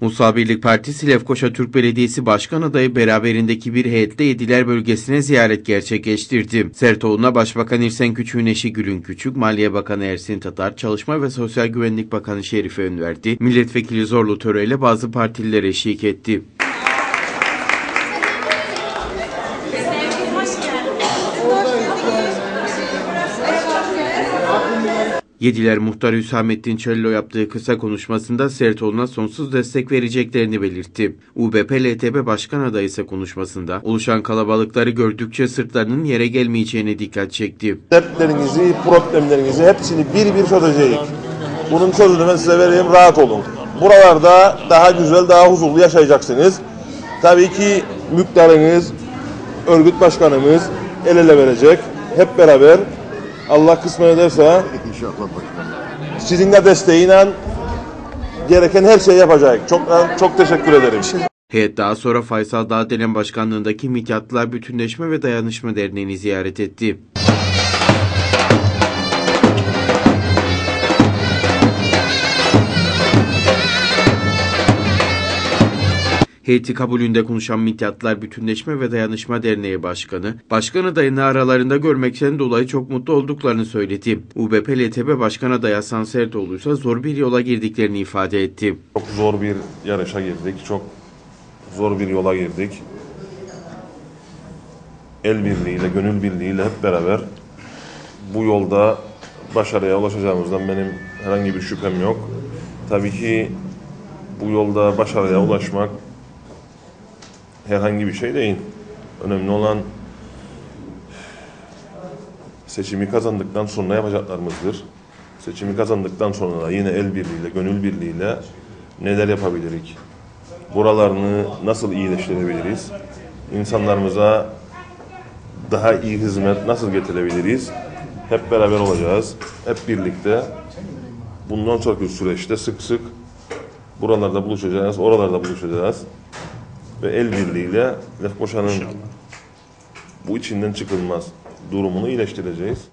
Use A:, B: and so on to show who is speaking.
A: Musa Birlik Partisi Lefkoşa Türk Belediyesi Başkan adayı beraberindeki bir heyetle Yediler bölgesine ziyaret gerçekleştirdi. Sertoğlu'na Başbakan İrsen Küçük'ün eşi Gülün Küçük, Maliye Bakanı Ersin Tatar, Çalışma ve Sosyal Güvenlik Bakanı Şerife Önverdi, Milletvekili Zorlu Töre ile bazı partililer eşlik etti. Yediler Muhtarı Hüsamettin Çalilo yaptığı kısa konuşmasında Sertoğlu'na sonsuz destek vereceklerini belirtti. UBP-LTB Başkan adayı ise konuşmasında oluşan kalabalıkları gördükçe sırtlarının yere gelmeyeceğine dikkat çekti.
B: dertlerinizi, problemlerinizi hepsini bir bir çözeceğiz. Bunun sözünü ben size vereyim, rahat olun. Buralarda daha güzel, daha huzurlu yaşayacaksınız. Tabii ki müktarınız, örgüt başkanımız el ele verecek. Hep beraber Allah kısmet ederse
C: İnşallah başkanım.
B: sizin de desteğiyle gereken her şeyi yapacak. Çok çok teşekkür ederim.
A: Heyet daha sonra Faysal Dağdelen Başkanlığındaki Mikyatlılar Bütünleşme ve Dayanışma Derneği'ni ziyaret etti. Heyeti kabulünde konuşan Mikyatlılar Bütünleşme ve Dayanışma Derneği Başkanı, Başkan adayını aralarında görmekten dolayı çok mutlu olduklarını söyledi. UBP-LTB Başkan adayı Hasan Sertoğlu ise zor bir yola girdiklerini ifade etti.
B: Çok zor bir yarışa girdik. Çok zor bir yola girdik. El birliğiyle, gönül birliğiyle hep beraber bu yolda başarıya ulaşacağımızdan benim herhangi bir şüphem yok. Tabii ki bu yolda başarıya ulaşmak herhangi bir şey değil. Önemli olan seçimi kazandıktan sonra yapacaklarımızdır. Seçimi kazandıktan sonra yine el birliğiyle, gönül birliğiyle neler yapabilirik? Buralarını nasıl iyileştirebiliriz? İnsanlarımıza daha iyi hizmet nasıl getirebiliriz? Hep beraber olacağız. Hep birlikte. Bundan sonraki süreçte sık sık buralarda buluşacağız, oralarda buluşacağız. Ve el birliğiyle Lefkoşa'nın bu içinden çıkılmaz durumunu iyileştireceğiz.